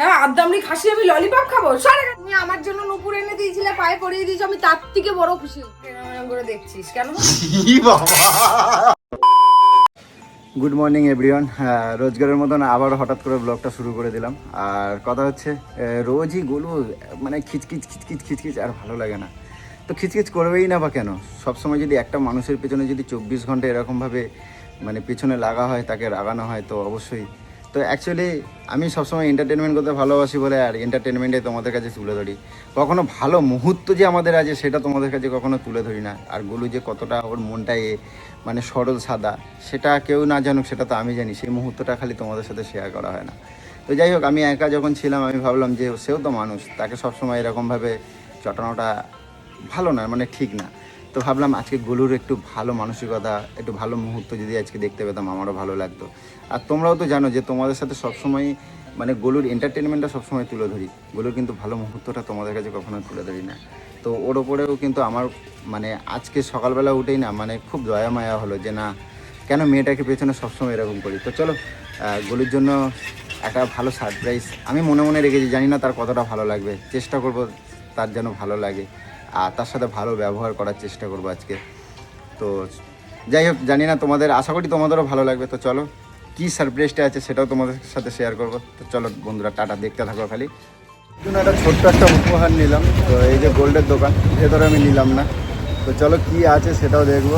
হ্যাঁ আদ্দামরি খাসি আমি ললিপপ খাব। সারা তুমি আমার জন্য নুপুর এনে দিয়েছিলে পায়ে পরিয়ে দিয়েছ আমি তার থেকে বড় খুশি করে দেখছিস কেন? গুড মর্নিং এভরিওয়ান রোজগারের মতন আবার হঠাৎ করে ব্লগটা শুরু করে দিলাম। আর কথা হচ্ছে রোজই গোলু মানে খিচখিচ খিচখিচ খিচখিচ আর ভালো লাগে না। তো খিচখিচ করবেই না বা কেন? সবসময় যদি একটা মানুষের পেছনে যদি চব্বিশ ঘণ্টা এরকমভাবে মানে পেছনে লাগা হয় তাকে রাগানো হয় তো অবশ্যই তো অ্যাকচুয়ালি আমি সবসময় এন্টারটেনমেন্ট করতে ভালোবাসি বলে আর এন্টারটেনমেন্টে তোমাদের কাছে তুলে ধরি। কখনো ভালো মুহূর্ত যে আমাদের আছে সেটা তোমাদের কাছে কখনো তুলে ধরি না। আর গোলু যে কতটা ওর মনটা এ মানে সরল সাদা, সেটা কেউ না জানুক, সেটা তো আমি জানি। সেই মুহূর্তটা খালি তোমাদের সাথে শেয়ার করা হয় না। তো যাই হোক, আমি একা যখন ছিলাম, আমি ভাবলাম যে সেও তো মানুষ, তাকে সবসময় এরকমভাবে চটানোটা ভালো না মানে ঠিক না। তো ভাবলাম আজকে গোলুর একটু ভালো মানসিকতা, একটু ভালো মুহূর্ত যদি আজকে দেখতে পেতাম, আমারও ভালো লাগতো। আর তোমরাও তো জানো যে তোমাদের সাথে সবসময় মানে গোলুর এন্টারটেনমেন্টটা সবসময় তুলে ধরি। গোলুর কিন্তু ভালো মুহূর্তটা তোমাদের কাছে কখনো তুলে ধরি না। তো ওর ওপরেও কিন্তু আমার মানে আজকে সকালবেলা উঠেই না মানে খুব দয়া মায়া হলো যে না, কেন মেয়েটাকে পেছনে সবসময় এরকম করি? তো চলো গোলুর জন্য একটা ভালো সারপ্রাইজ আমি মনে মনে রেখেছি, জানি না তার কতটা ভালো লাগবে। চেষ্টা করব তার যেন ভালো লাগে। আর তার সাথে ভালো ব্যবহার করার চেষ্টা করব আজকে। তো যাই হোক, জানি না তোমাদের, আশা করি তোমাদেরও ভালো লাগবে। তো চলো কী সারপ্রাইজটা আছে সেটাও তোমাদের সাথে শেয়ার করব। তো চলো বন্ধুরা, টাটা, দেখতে থাকো খালি। একটা ছোট্ট একটা উপহার নিলাম। তো এই যে গোল্ডের দোকান, ভেতরে আমি নিলাম না। তো চলো কি আছে সেটাও দেখব।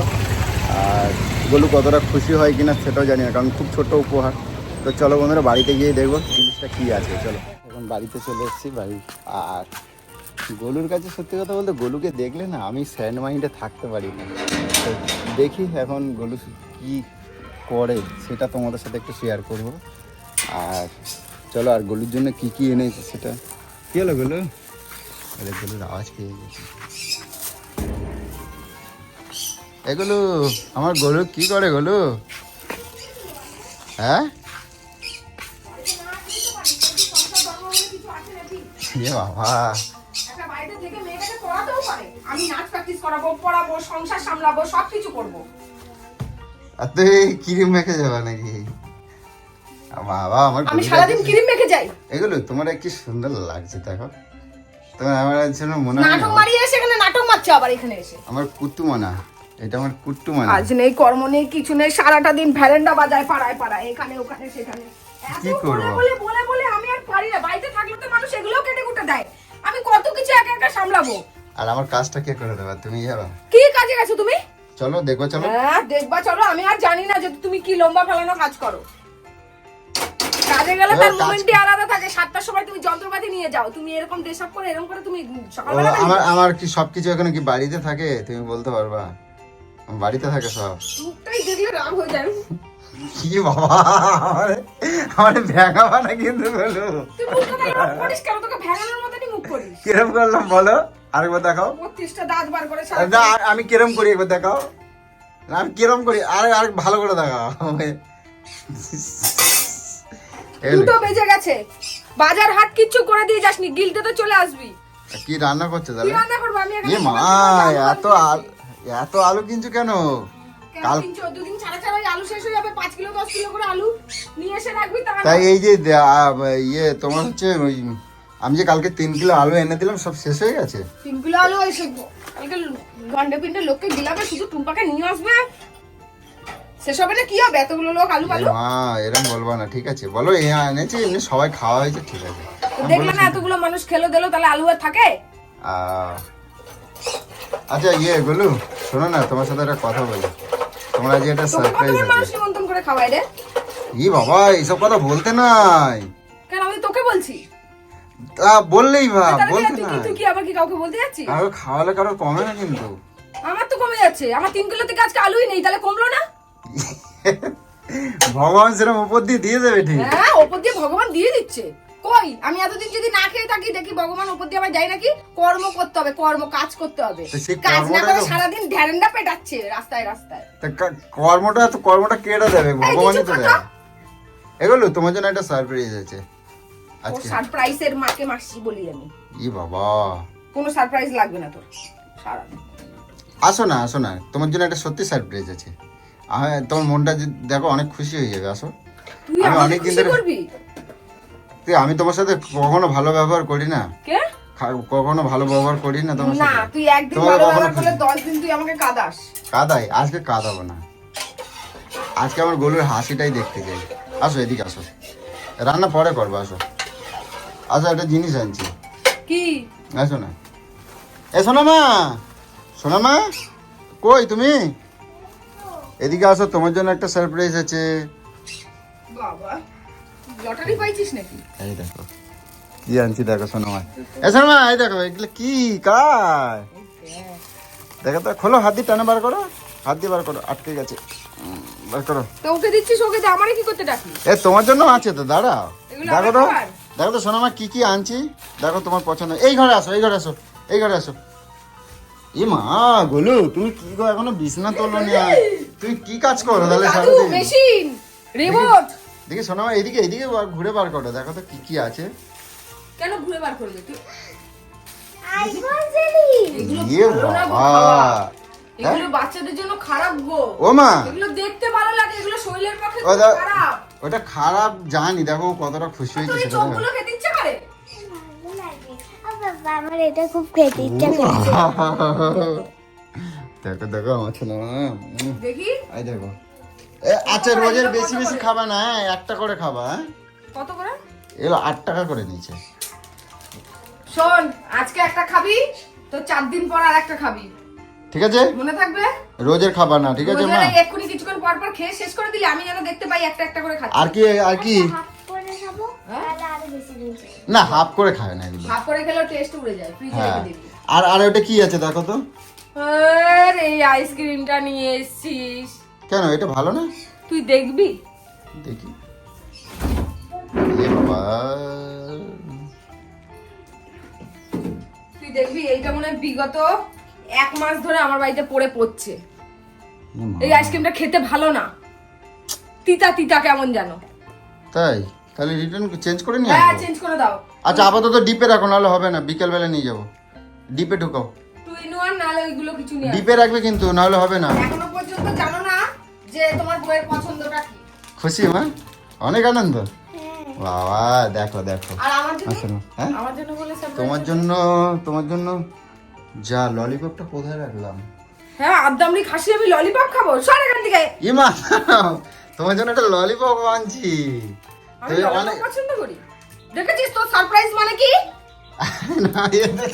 আর গোলু কতটা খুশি হয় কিনা সেটাও জানি না, কারণ খুব ছোট্ট উপহার। তো চলো বন্ধুরা, বাড়িতে গিয়ে দেখব জিনিসটা কি আছে, চলো। এখন বাড়িতে চলে এসেছি বাড়ি। আর গোলুর কাছে সত্যি কথা বলতে, গোলুকে দেখলে না আমি স্যান্ড মাইন্ডে থাকতে পারি না। দেখি এখন গোলু কি করে সেটা তোমাদের সাথে একটু শেয়ার করব। আর চলো আর গলুর জন্য কি কি এনেছি সেটা? কি হলো গোলু? আরে গোলুর আওয়াজ পেয়ে গেছি। এগুলো আমার গরু কি করে গলু? হ্যাঁ? বাবা। থেকে মেয়েটাকে পড়াতেও পারে। আমি নাচ প্র্যাকটিস করাবো পড়াবো সংসার সামলাবো সবকিছু করব। আর তুই ক্রিম মেখে যাবা নাকি? বাবা আমার আমি সারাদিন ক্রিম মেখে যাই। এগুলো তোমার কি সুন্দর লাগছে দেখো। তোমার আমার জন্য মনে হয় নাটক না মারিয়ে এসে এখানে নাটক মারছে আবার এখানে এসে। আমার কুট্টু মানা এটা আমার কুট্টু মানা আজ নেই কর্ম নেই কিছু নেই সারাটা দিন ভ্যালেন্ডা বাজায় পাড়ায় পাড়ায় এখানে ওখানে সেখানে। কি করব? বলে বলে বলে বলে আমি আর পারি না। বাড়িতে থাকলে তো মানুষ এগুলোও কেটে কুটে দেয়। আমি কত কিছু একা একা সামলাবো? আর আমার কাজটা কে করে দেবে? তুমি যাবা? কি কাজে গেছো তুমি? চলো দেখো চলো। হ্যাঁ দেখবা চলো আমি আর জানি না যে তুমি কি লম্বা ফেলানো কাজ করো। কাজে গেলে তার মোমেন্টই আলাদা থাকে। সাতটার সময় তুমি যন্ত্রপাতি নিয়ে যাও। তুমি এরকম ড্রেস আপ করে এরকম করে তুমি সকালবেলা আমার আমার কি সবকিছু এখানে কি বাড়িতে থাকে? তুমি বলতে পারবা। বাড়িতে থাকে সব। মুখটাই দেখলে রাগ হয়ে যায়। কি বাবা আমার ভেঙা বানা কিন্তু বলো তুই তোকে মতনই মুখ করিস। কিরম করলাম বলো? আরেকবার দেখাও। না আমি কিরম করি একবার দেখাও। আমি কিরম করি? আরে আরে ভালো করে দেখাও। দুটো বেজে গেছে। বাজার হাট কিচ্ছু করে দিয়ে যাসনি গিলতে তো চলে আসবি। কি রান্না করছ তাহলে? রান্না করব? আমি এ মা এত আলু এত আলু কিনছো কেন? কাল দুদিন ছাড়া ছাড়া আলু শেষ হয়ে যাবে পাঁচ কিলো দশ কিলো করে আলু নিয়ে এসে রাখবি তাই এই যে ইয়ে তোমার হচ্ছে ওই আমি যে কালকে তিন কিলো আলু এনে দিলাম সব শেষ হয়ে গেছে? তিন কিলো আলু ওই সে কালকে গন্ডে পিন্ডে লোককে গিলাবে শুধু টুম্পাকে নিয়ে আসবে। সেসব এনে কি হবে? এতগুলো লোক আলু বলবা না ঠিক আছে। বলো এ এনেছি এমনি সবাই খাওয়া হয়েছে ঠিক আছে। দেখলে না এতগুলো মানুষ খেলো দিলো তাহলে আলু আর থাকে? আচ্ছা ইয়ে শোনো না তোমার সাথে একটা কথা বলি। তোমার আজ একটা সারপ্রাইজ আছে। নিমন্ত্রণ করে খাওয়াই রে? ই বাবা এইসব কথা বলতে নাই। কেন আমি তোকে বলছি। তা বললেই বা বলতে নাই। তুই কি আবার কি কাউকে বলতে যাচ্ছিস? কারও খাওয়ালে কারও কমে না কিন্তু। আমার তো কমে যাচ্ছে। আমার তিন কিলো থেকে আজকে আলুই নেই তাহলে কমলো না? ভগবান সেরকম উপর দিয়ে দিয়ে দেবে ঠিক। হ্যাঁ ওপর দিয়ে ভগবান দিয়ে দিচ্ছে। কই? আমি এতদিন যদি না খেয়ে থাকি দেখি ভগবান ওপর দিয়ে আবার যাই নাকি? কর্ম করতে হবে কর্ম কাজ করতে হবে। কাজ না করে সারাদিন ঢ্যারেন্ডা পেটাচ্ছে রাস্তায় রাস্তায়। তা কর্মটা তো কর্মটা কেটে দেবে ভগবানই তো দেয় এগুলো তোমার জন্য একটা সারপ্রাইজ আছে। ও সারপ্রাইজের মাকে মাসি বলি আমি। ই বাবা। কোনো সারপ্রাইজ লাগবে না তোর সারাদিন। আসো না আসো না। তোমার জন্য একটা সত্যি সারপ্রাইজ আছে। তোমার মনটা দেখো অনেক খুশি হয়ে যাবে আসো। তুই আমি আমাকে অনেকদিন খুশি ধরে- করবি? তুই আমি তোমার সাথে কখনো ভালো ব্যবহার করি না। কে? কখনো ভালো ব্যবহার করি না তোমার না সাথে। তুই একদিন ভালো ব্যবহার করলে দশ দিন তুই আমাকে কাদাস। কাদাই? আজকে কাদাবো না। আজকে আমার গরুর হাসিটাই দেখতে চাই। আসো এদিকে আসো। রান্না পরে করব আসো। আসো একটা জিনিস আনছি। কি? আসো না এ শোনা মা। শোনা মা। কই তুমি? এদিকে আসো তোমার জন্য একটা সারপ্রাইজ আছে। বাবা লটারি পাইছিস নাকি? এই দেখো। কি আনছি দেখো শোনো মা। এ শোনো মা এই দেখো এগুলো কি? কার? দেখো তো খোলো হাত দিয়ে টানে বার করো। হাত দিয়ে বার করো আটকে গেছে। বার করো। তো ওকে দিচ্ছিস ওকে দে আমারে কি করতে এ তোমার জন্য আছে তো দাঁড়াও। দেখো তো? দেখো তো শোনো মা কি কি আনছি? দেখো তোমার পছন্দ। এই ঘরে আসো এই ঘরে আসো এই ঘরে আসো। এ মা গোলু তুমি কি গো এখনও বিছনা তোলো না? তুমি কি কাজ করো তাহলে সারাদিন? মেশিন রিমোট দেখি শোনো মা এদিকে এদিকে বার- ঘুরে বার করো দেখো তো কি কি আছে। কেন ঘুরে বার করবে তুই? এগুলো বাচ্চাদের জন্য খারাপ গো। ও মা। এগুলো দেখতে ভালো লাগে এগুলো শরীরের পক্ষে খারাপ। ওটা খারাপ জানি দেখো কতটা খুশি হয়েছে সেটা চোখগুলো খেতে ইচ্ছে করে? ভালো লাগে ও বাবা আমার এটা খুব খেতে ইচ্ছা করছে। দেখো দেখো আমার ছেলে দেখি। এই দেখো। এ, আচ্ছা রোজের বেশি বেশি খাবা না হ্যাঁ? একটা করে খাবা হ্যাঁ? কত করে? এগুলো আট টাকা করে শোন আজকে একটা খাবি তো চার দিন পর আর একটা খাবি। ঠিক আছে? মনে থাকবে? রোজের খাবার না ঠিক আছে মা? এক্ষুনি কিছুক্ষণ পর পর খেয়ে শেষ করে দিলে আমি যেন দেখতে পাই একটা একটা করে খাচ্ছি। আর কি আর কি? হাফ করে খাব হ্যাঁ? না হাফ করে খায় না এগুলো ভাগ করে খেলেও টেস্ট উড়ে যায় ফ্রিজে হ্যাঁ। রেখে দিবি। আর আর ওটা কি আছে দেখো তো? আর এই আইসক্রিমটা নিয়ে এসেছিস। কেন এটা ভালো না? তুই দেখবি? দেখি। এ বাবা তুই দেখবি এইটা মনে হয় বিগত এক মাস ধরে আমার বাড়িতে পড়ে পড়ছে। এই আইসক্রিমটা খেতে ভালো না। তিতা তিতা কেমন জানো। তাই? তাহলে রিটার্ন চেঞ্জ করে নিয়ে হ্যাঁ চেঞ্জ করে দাও। আচ্ছা আপাতত ডিপে রাখো নাহলে হবে না। বিকেল বেলা নিয়ে যাব। ডিপে ঢুকাও। তুই নোয়ার নাহলে ওইগুলো কিছু নিয়ে ডিপে রাখবে কিন্তু নাহলে হবে না। এখনও পর্যন্ত জানো না যে তোমার বইয়ের পছন্দটা কি। খুশি মা? অনেক আনন্দ। হ্যাঁ। বাবা দেখো দেখো। আর আমার জন্য? হ্যাঁ? আমার জন্য বলে surprise তোমার জন্য তোমার জন্য যা ললিপপটা কোথায় রাখলাম? হ্যাঁ আদ্দামরি খাসি আমি ললিপপ খাব। সর এখান থেকে। ইমা তোমার জন্য একটা ললিপপ আনছি। আমি অনেক পছন্দ করি। দেখেছিস তোর সারপ্রাইজ মানে কি?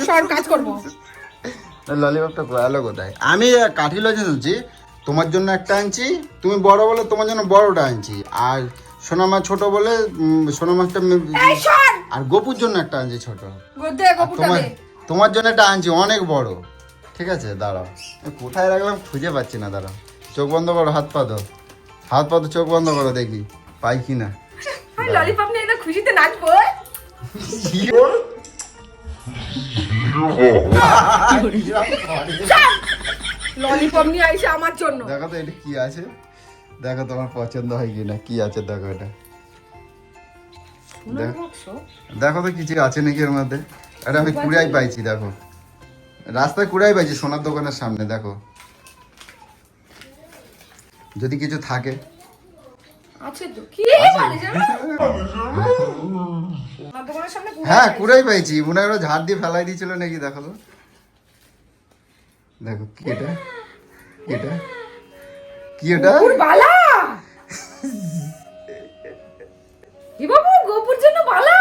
সর কাজ করব। ললিপপটা গেলো কোথায়? আমি কাঠি লজেন্স আনছি তোমার জন্য একটা আনছি তুমি বড় বলে তোমার জন্য বড়টা আনছি আর সোনা মাছ ছোট বলে সোনা মাছটা আর গোপুর জন্য একটা আনছি ছোট। তোমার তোমার জন্য একটা আনছি অনেক বড়। ঠিক আছে দাঁড়াও। কোথায় রাখলাম খুঁজে পাচ্ছি না দাঁড়াও। চোখ বন্ধ করো হাত পা দাও হাত পা তো চোখ বন্ধ করো দেখি পাই কি না। ললিপপ নিয়ে খুশিতে নাচবো? ললিপপ নিয়ে আইসে আমার জন্য। দেখো তো এটা কি আছে? দেখো তোমার পছন্দ হয় কি না কি আছে দেখো এটা। দেখো তো কিছু আছে নাকি এর মধ্যে। এটা আমি কুড়াই পাইছি দেখো। রাস্তায় কুড়াই পাইছি সোনার দোকানের সামনে দেখো। যদি কিছু থাকে। হ্যাঁ কুড়াই পাইছি। মনে হয় ঝাড় দিয়ে ফেলাই দিয়েছিল নাকি দেখো তো। দেখো কি এটা? কি এটা? কি এটা? বালা এ বাবু গোপুর জন্য বালা!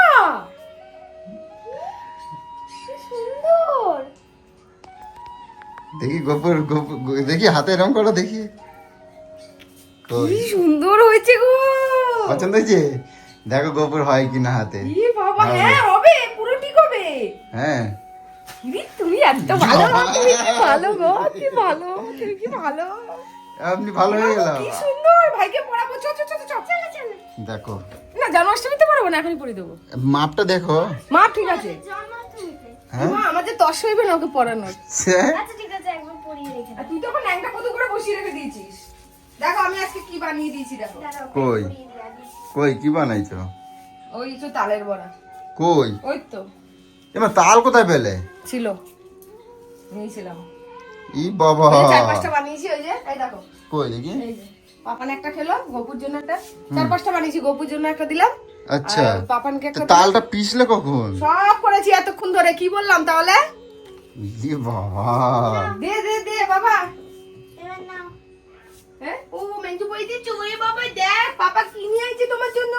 দেখি গোপুর গোপুর দেখি হাতে এরম করো দেখি? কি সুন্দর হয়েছে গো। পছন্দ হয়েছে? দেখো গোপুর হয় কিনা হাতে। ই বাবা হ্যাঁ হবে পুরো ঠিক হবে। হ্যাঁ। তুমি এত ভালো তুমি কি ভালো গো কি ভালো তুমি কি ভালো। আপনি ভালো হয়ে গেল কি সুন্দর ভাইকে পড়াবো চ চ চ চ, চ। চলো চলো দেখো না জন্মাষ্টমীতে পড়াবো না এখনই পড়ে দেবো। মাপটা দেখো। মাপ ঠিক আছে। মা আমাদের দশ হইবে না ওকে পড়ানোর। আচ্ছা ঠিক আছে একবার পরিয়ে রেখে আর তুই তখন ল্যাংটা কত করে বসিয়ে রেখে দিয়েছিস? দেখো আমি আজকে কি বানিয়ে দিয়েছি দেখো। কই? কই কি বানাইছো? ওই তো তালের বড়া। কই? ওই তো। এবার তাল কোথায় পেলে? ছিল। নিয়েছিলাম। ই বাবা। চার পাঁচটা বানিয়েছি ওই যে এই দেখো। কই দেখি। এই যে। পাপান একটা খেলো গপুর জন্য একটা। চার পাঁচটা বানিয়েছি গপুর জন্য একটা দিলাম। আচ্ছা। পাপানকে একটা তালটা পিসলে কখন? সব করেছি এতক্ষণ ধরে কি বললাম তাহলে? ই বাবা। দে দে দে বাবা। এবার নাও। হ্যাঁ? ও মেঞ্জু বই দিচ্ছ ওরে বাবা দেখ পাপা কি নিয়ে আইছে তোমার জন্য?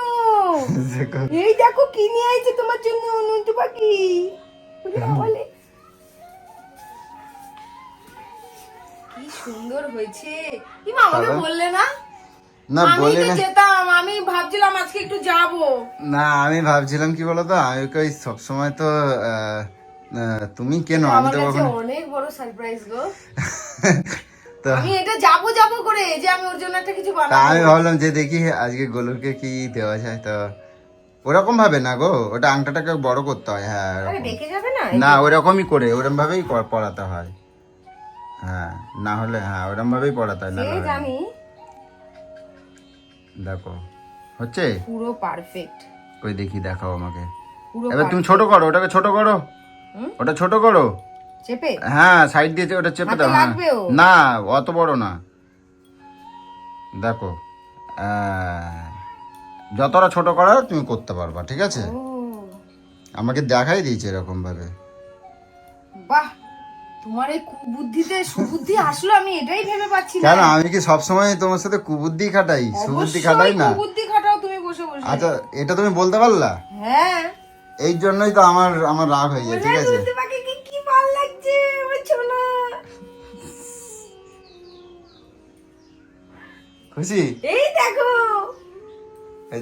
এই দেখো কি নিয়ে আইছে তোমার জন্য নন্টু পাখি। ওরে সুন্দর হয়েছে। আমাকে বললে না? না আমি বলে না। যেতাম আমি ভাবছিলাম আজকে একটু যাব। না আমি ভাবছিলাম কি বলতো আমি তো তুমি কেন? আমি তো অনেক বড় সারপ্রাইজ গো। তো আমি এটা যাব যাব করে যে আমি ওর জন্য একটা কিছু তা আমি ভাবলাম যে দেখি আজকে গোলুরকে কি দেওয়া যায় তো ওরকম ভাবে না গো ওটা আংটাটাকে বড় করতে হয় হ্যাঁ না? ওরকমই করে ওরকম ভাবেই পড়াতে হয়। হ্যাঁ না হলে হ্যাঁ ওরকম ভাবেই পড়াতে হয় না সে জানি দেখো হচ্ছে? পুরো পারফেক্ট ওই দেখি দেখাও আমাকে। এবার তুমি ছোট করো ওটাকে ছোট করো। ওটা ছোট করো। চেপে? হ্যাঁ সাইড দিয়ে ওটা চেপে দাও হ্যাঁ। না অত বড় না। দেখো যতটা ছোট করার তুমি করতে পারবা ঠিক আছে? আমাকে দেখাই দিয়েছে এরকম ভাবে। বাহ! তোমার এই কুবুদ্ধিতে সুবুদ্ধি আসলো আমি এটাই ভেবে পাচ্ছি না। কেন? আমি কি সবসময় তোমার সাথে কুবুদ্ধি খাটাই? সুবুদ্ধি খাটাই না? কুবুদ্ধি খাটাও তুমি বসে বসে। আচ্ছা এটা তুমি বলতে পারলা? হ্যাঁ। এই জন্যই তো আমার আমার রাগ হয়ে যায় ঠিক আছে? কি কি ভালো লাগছে? আমার ছোনা খুশি? এই দেখো।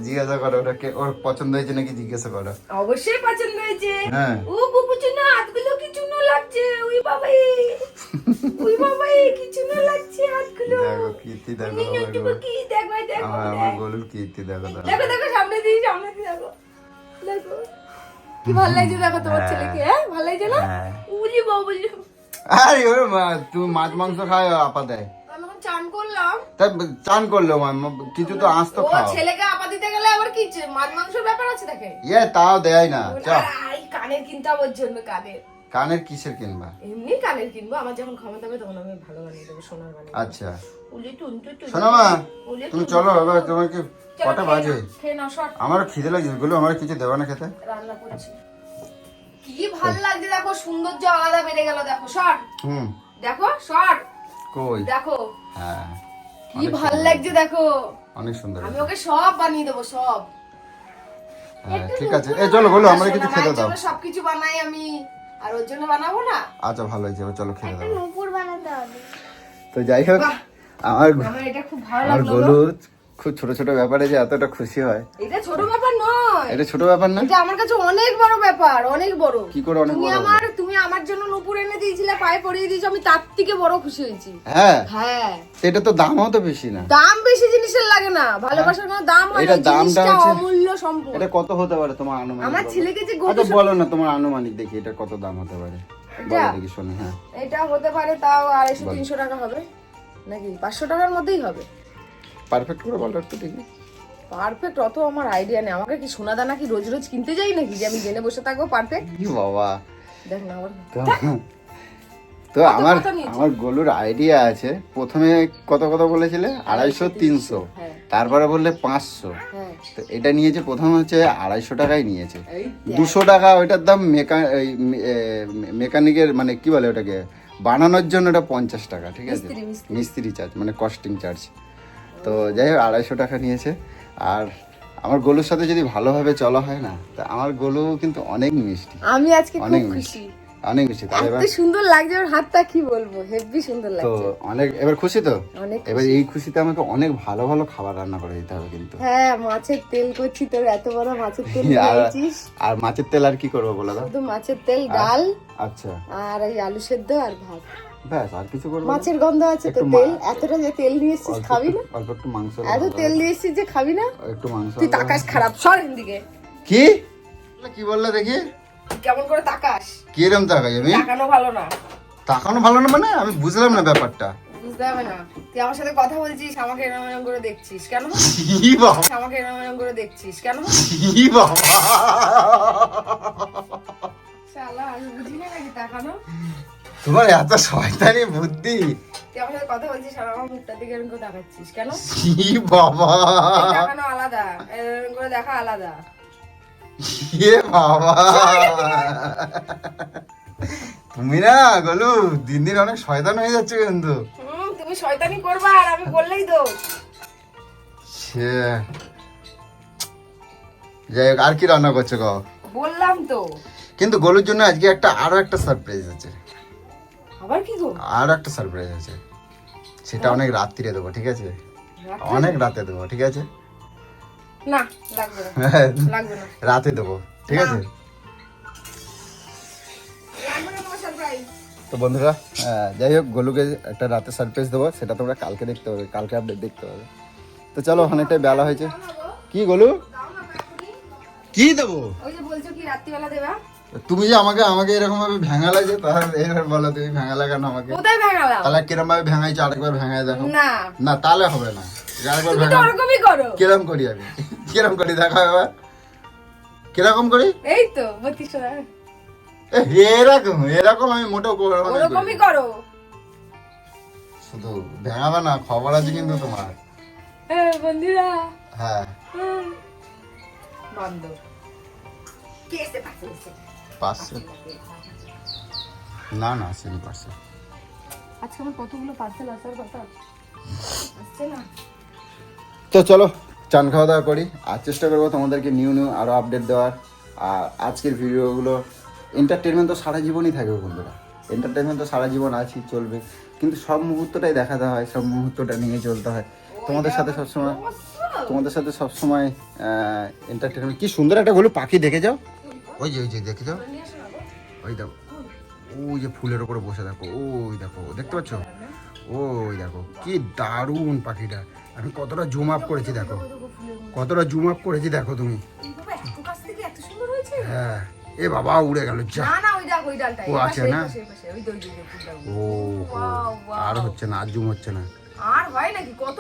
জিজ্ঞাসা করো ওটা কে ওর পছন্দ হয়েছে নাকি জিজ্ঞাসা করো? অবশ্যই পছন্দ হয়েছে। হ্যাঁ। ও চুনা হাতগুলো কি চুনো লাগছে ওই বাবাই। ওই বাবাই কি চুনো লাগছে হাতগুলো। দেখো কীর্তি দেখো নি আমার নটু গোল- কি দেখো দেখো আমার আমার কীর্তি দেখো দেখো। দেখো দেখো সামনে দিয়ে সামনে দিয়ে দেখো। দেখো। কি ভালো লাগছে দেখো তোমার। ছেলেকে হ্যাঁ? ভালো লাগছে না। উলি বাবুলি আরে ওর মা- তুমি মাছ মাংস খায় আপা দেয় চান করলাম। তা চান করল কিছু তো আঁশ তো খাও। ছেলেকে আপা দিতে গেলে আবার কি মাছ মাংসের ব্যাপার আছে দেখে ইয়ে তাও দেয় না চ এই কানের কিনতে হবে জন্য কানের। কানের কিসের কিনবা? এমনি কানের কিনবো আমার যখন ক্ষমতা হবে তখন আমি ভালো বানিয়ে দেবো সোনার বানিয়ে আচ্ছা। উলি টুন টুন টুন। শোনো মা তুমি চলো এবার তোমার কি চলো, কটা বাজে? খেয়ে নাও শর্ট আমার খিদে লাগছে গুলো আমার কিছু দেবা না খেতে? রান্না করছি। কি ভালো লাগছে দেখো সৌন্দর্য আলাদা বেড়ে গেল দেখো শর্ট হুম। দেখো শর্ট কই? দেখো। হ্যাঁ। কি ভালো লাগছে দেখো। অনেক সুন্দর। আমি ওকে সব বানিয়ে দেবো সব। হ্যাঁ ঠিক আছে। এই চলো বলো আমরা কিছু খেতে দাও জন্য সবকিছু বানাই আমি। আর ওর জন্য বানাবো না? আচ্ছা ভালো হয়েছে এবার চলো খেয়ে দাও নূপুর বানাতে হবে। তো যাই হোক আমার আমার এটা খুব ভালো লাগল খুব ছোট ছোট ব্যাপারে যে এতটা খুশি হয়। এটা ছোট ব্যাপার নয়। এটা ছোট ব্যাপার না? এটা আমার কাছে অনেক বড় ব্যাপার অনেক বড়। কি করে অনেক তুমি বড় আমার তুমি আমার জন্য নুপুর এনে দিয়েছিলে পায়ে পরিয়ে দিয়েছ আমি তার থেকে বড় খুশি হয়েছি। হ্যাঁ? হ্যাঁ। সেটা তো দামও তো বেশি না। দাম বেশি জিনিসের লাগে না ভালোবাসার কোনো দাম হয় এটা দামটা হচ্ছে- অমূল্য সম্পদ। এটা কত হতে পারে তোমার আনুমানিক আমার ছেলেকে যে আচ্ছা বলো না তোমার আনুমানিক দেখি এটা কত দাম হতে পারে। এটা? বলো দেখি শুনি হ্যাঁ। এটা হতে পারে তাও আড়াইশো তিনশো টাকা হবে নাকি পাঁচশো টাকার মধ্যেই হবে? পারফেক্ট করে বলো একটু দেখি। পারফেক্ট অত আমার আইডিয়া নেই। আমাকে কি সোনা দানা কি রোজ রোজ কিনতে যাই নাকি যে আমি জেনে বসে থাকব? পারফেক্ট কি বাবা। দেখ না আবার। তো আমার আমার গোলুর আইডিয়া আছে। প্রথমে কত কত বলেছিলে? আড়াইশো তিনশো। হ্যাঁ। তারপরে বললে পাঁচশো। হ্যাঁ। তো এটা নিয়েছে প্রথম হচ্ছে আড়াইশো টাকাই নিয়েছে। দুশো টাকা ওইটার দাম মেকা এই মেকানিকের মানে কি বলে ওটাকে? বানানোর জন্য ওটা পঞ্চাশ টাকা ঠিক আছে। মিস্ত্রি চার্জ মানে কস্টিং চার্জ তো যাই হোক আড়াইশো টাকা নিয়েছে। আর আমার গলুর সাথে যদি ভালোভাবে চলা হয় না তা আমার গলু কিন্তু অনেক মিষ্টি। আমি আজকে অনেক খুশি মিষ্টি। অনেক মিষ্টি। তাহলে এবার সুন্দর লাগছে ওর হাতটা কি বলব? হেভি সুন্দর তো অনেক এবার খুশি তো? এবার এই খুশিতে আমাকে অনেক ভালো ভালো খাবার রান্না করে দিতে হবে কিন্তু। হ্যাঁ মাছের তেল করছি তোর এত বড় মাছের তেল আর দিয়েছিস আর মাছের তেল আর কি করব বলো দাও শুধু মাছের তেল ডাল আচ্ছা। আর এই আলু সেদ্ধ আর ভাত। ব্যাস আর কিছু করব মাছের গন্ধ আছে তো তেল এতটা যে তেল নিয়ে এসেছিস খাবি না? একটু- অল্প একটু মাংস এত তেল নিয়ে এসেছিস যে খাবি না? একটু মাংস তুই তাকাস খারাপ সর দিকে কি? কি বললে দেখি? কেমন করে তাকাস? কি এরম তাকাই আমি? তাকানো ভালো না। তাকানো ভালো না মানে? আমি বুঝলাম না ব্যাপারটা। বুঝতে হবে না। তুই আমার সাথে কথা বলছিস আমাকে এরম এরম করে দেখছিস কেন? কি বাবা। আমাকে এরম এরম করে দেখছিস কেন? কি বাবা। শালা আমি বুঝি না নাকি তাকানো? তোমার এত শয়তানি বুদ্ধি। তুই কথা বলছিস আর আমার মুখটার দিকে এরকম করে তাকাচ্ছিস কেন? ই বাবা। এই আলাদা? এরকম করে দেখা আলাদা। এ বাবা। তুমি না গলু দিন দিন অনেক শয়তান হয়ে যাচ্ছে কিন্তু। তুমি শয়তানি করবা আর আমি বললেই দোষ। সে। যাই হোক আর কি রান্না করছ গো? বললাম তো। কিন্তু গলুর জন্য আজকে একটা আরও একটা সারপ্রাইজ আছে। আবার কি গো? আরও একটা সারপ্রাইজ আছে। সেটা অনেক রাত্রিরে দেবো ঠিক আছে? অনেক রাতে দেবো ঠিক আছে? না লাগবে না। লাগবে না। রাতে দেবো ঠিক আছে? তো বন্ধুরা যাই হোক গোলুকে একটা রাতে সারপ্রাইজ দেবো সেটা তোমরা কালকে দেখতে পাবে কালকে আপডেট দেখতে পাবে। তো চলো অনেকটাই বেলা হয়েছে। কি গোলু? কি দেবো? ওই যে বলছো কি রাত্রিবেলা দেবা? তুমি যে আমাকে আমাকে এরকম ভাবে ভেঙা লাগে তাহলে এবার বলো তুমি ভেঙা লাগানো আমাকে? কোথায় ভেঙালাম? তাহলে কিরম ভাবে ভেঙাইছো? আরেকবার ভেঙাই দেখো। না। না তাহলে হবে না। আরেকবার তুমি তো করো। কিরম করি আমি? কিরম করি দেখো এবার। কীরকম করি? এই তো বত্রিশ টাকা এ, এরকম এরকম আমি মোটেও করব না। ওরকমই করো। শুধু ভেঙাবে না খবর আছে কিন্তু তোমার। হ্যাঁ বন্ধুরা। হ্যাঁ। বান্দর কে এসে পাশে? পার্সেল না না আসেনি পার্সেল আজকে আমার কতগুলো পার্সেল আসার কথা? আসছে না? তো চলো চান খাওয়া দাওয়া করি। আর চেষ্টা করব তোমাদেরকে নিউ নিউ আরও আপডেট দেওয়ার। আর আজকের ভিডিওগুলো এন্টারটেনমেন্ট তো সারা জীবনই থাকবে বন্ধুরা। এন্টারটেনমেন্ট তো সারা জীবন আছেই চলবে। কিন্তু সব মুহূর্তটাই দেখাতে হয় সব মুহূর্তটা নিয়ে চলতে হয়। তোমাদের সাথে সবসময় তোমাদের সাথে সবসময় এন্টারটেনমেন্ট কি সুন্দর একটা হলো পাখি দেখে যাও। ওই যে ওই যে দেখে যাও। ওই দেখো। ওই যে ফুলের ওপরে বসে দেখো ওই দেখো দেখতে পাচ্ছ? ওই দেখো কি দারুণ পাখিটা। আমি কতটা জুম আপ করেছি দেখো। কতটা জুম আপ করেছি দেখো তুমি। হ্যাঁ। এ বাবা উড়ে গেল যা। ও, আছে না? ও. আর হচ্ছে না আর জুম হচ্ছে না। আর হয় নাকি? কত